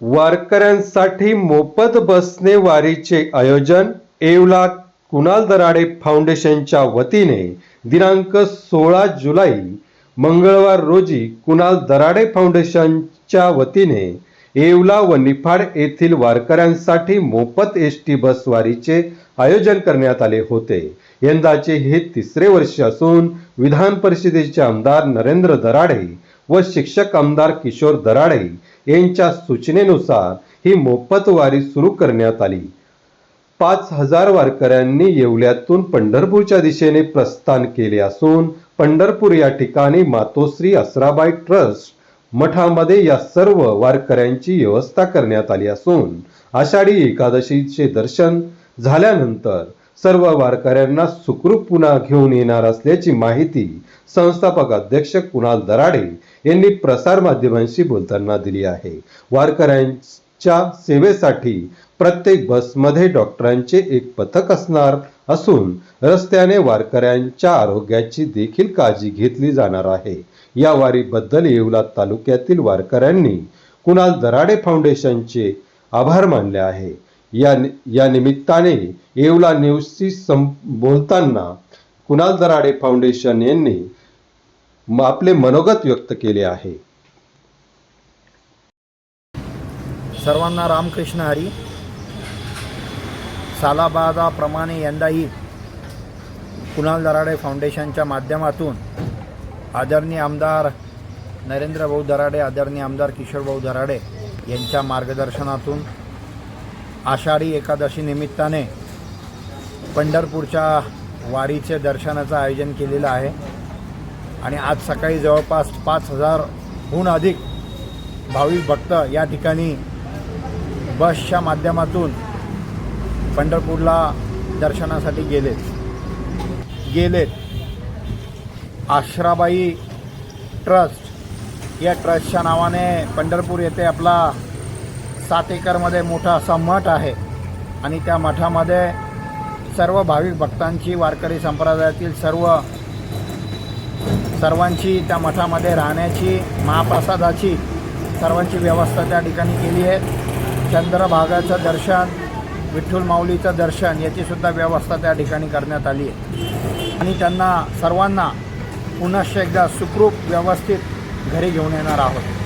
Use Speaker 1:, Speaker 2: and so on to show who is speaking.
Speaker 1: वारकऱ्यांसाठी मोफत बसने वारीचे आयोजन येवला कुणाल दराडे फाउंडेशनच्या वतीने दिनांक सोळा जुलै मंगळवार रोजी कुणाल दराडे फाउंडेशनच्या वतीने येवला व निफाड येथील वारकऱ्यांसाठी मोफत एस टी बसवारीचे आयोजन करण्यात आले होते. यंदाचे हे तिसरे वर्ष असून विधान परिषदेचे आमदार नरेंद्र दराडे व शिक्षक आमदार किशोर दराडे यांच्या सूचनेनुसार ही मोफत वारी सुरू करण्यात आली. पाच हजार वारकऱ्यांनी येवल्यातून पंढरपूरच्या दिशेने प्रस्थान केले असून पंढरपूर या ठिकाणी मातोश्री असराबाई ट्रस्ट मठामध्ये या सर्व वारकऱ्यांची व्यवस्था करण्यात आली असून आषाढी एकादशीचे दर्शन झाल्यानंतर सर्व वारकऱ्यांना सुखरूप पुन्हा घेऊन येणार असल्याची माहिती संस्थापक अध्यक्ष कुणाल दराडे यांनी प्रसारमाध्यमांशी बोलताना दिली आहे. वारकऱ्यांच्या सेवेसाठी प्रत्येक बसमध्ये डॉक्टरांचे एक पथक असणार असून रस्त्याने वारकऱ्यांच्या आरोग्याची देखील काळजी घेतली जाणार आहे. या वारीबद्दल येवला तालुक्यातील वारकऱ्यांनी कुणाल दराडे फाउंडेशनचे आभार मानले आहे. या या निमित्ताने येवला न्यूजशी सं बोलताना कुणाल दराडे फाउंडेशन यांनी आपले मनोगत व्यक्त केले आहे.
Speaker 2: सर्वांना रामकृष्ण हरी. सालाबादाप्रमाणे यंदाही कुणाल दराडे फाउंडेशनच्या माध्यमातून आदरणीय आमदार नरेंद्र भाऊ दराडे आदरणीय आमदार किशोर भाऊ दराडे यांच्या मार्गदर्शनातून आषाढी एकादशी निमित्ताने पंढरपूरच्या वारीचे दर्शनाचं आयोजन केलेलं आहे. आणि आज सकाळी जवळपास पाच हजारहून अधिक भाविक भक्त या ठिकाणी बसच्या माध्यमातून पंढरपूरला दर्शनासाठी गेलेत गेलेत. आश्राबाई ट्रस्ट या ट्रस्टच्या नावाने पंढरपूर येथे आपला सात एकरमध्ये मोठा असा मठ आहे. आणि त्या मठामध्ये सर्व भाविक भक्तांची वारकरी संप्रदायातील सर्व सर्वांची त्या मठामध्ये राहण्याची महाप्रसादाची सर्वांची व्यवस्था त्या ठिकाणी केली आहे. चंद्रभागाचं दर्शन विठ्ठल माऊलीचं दर्शन याचीसुद्धा व्यवस्था त्या ठिकाणी करण्यात आली आहे. आणि त्यांना सर्वांना पुनश्च एकदा सुखरूप व्यवस्थित घरी घेऊन येणार आहोत.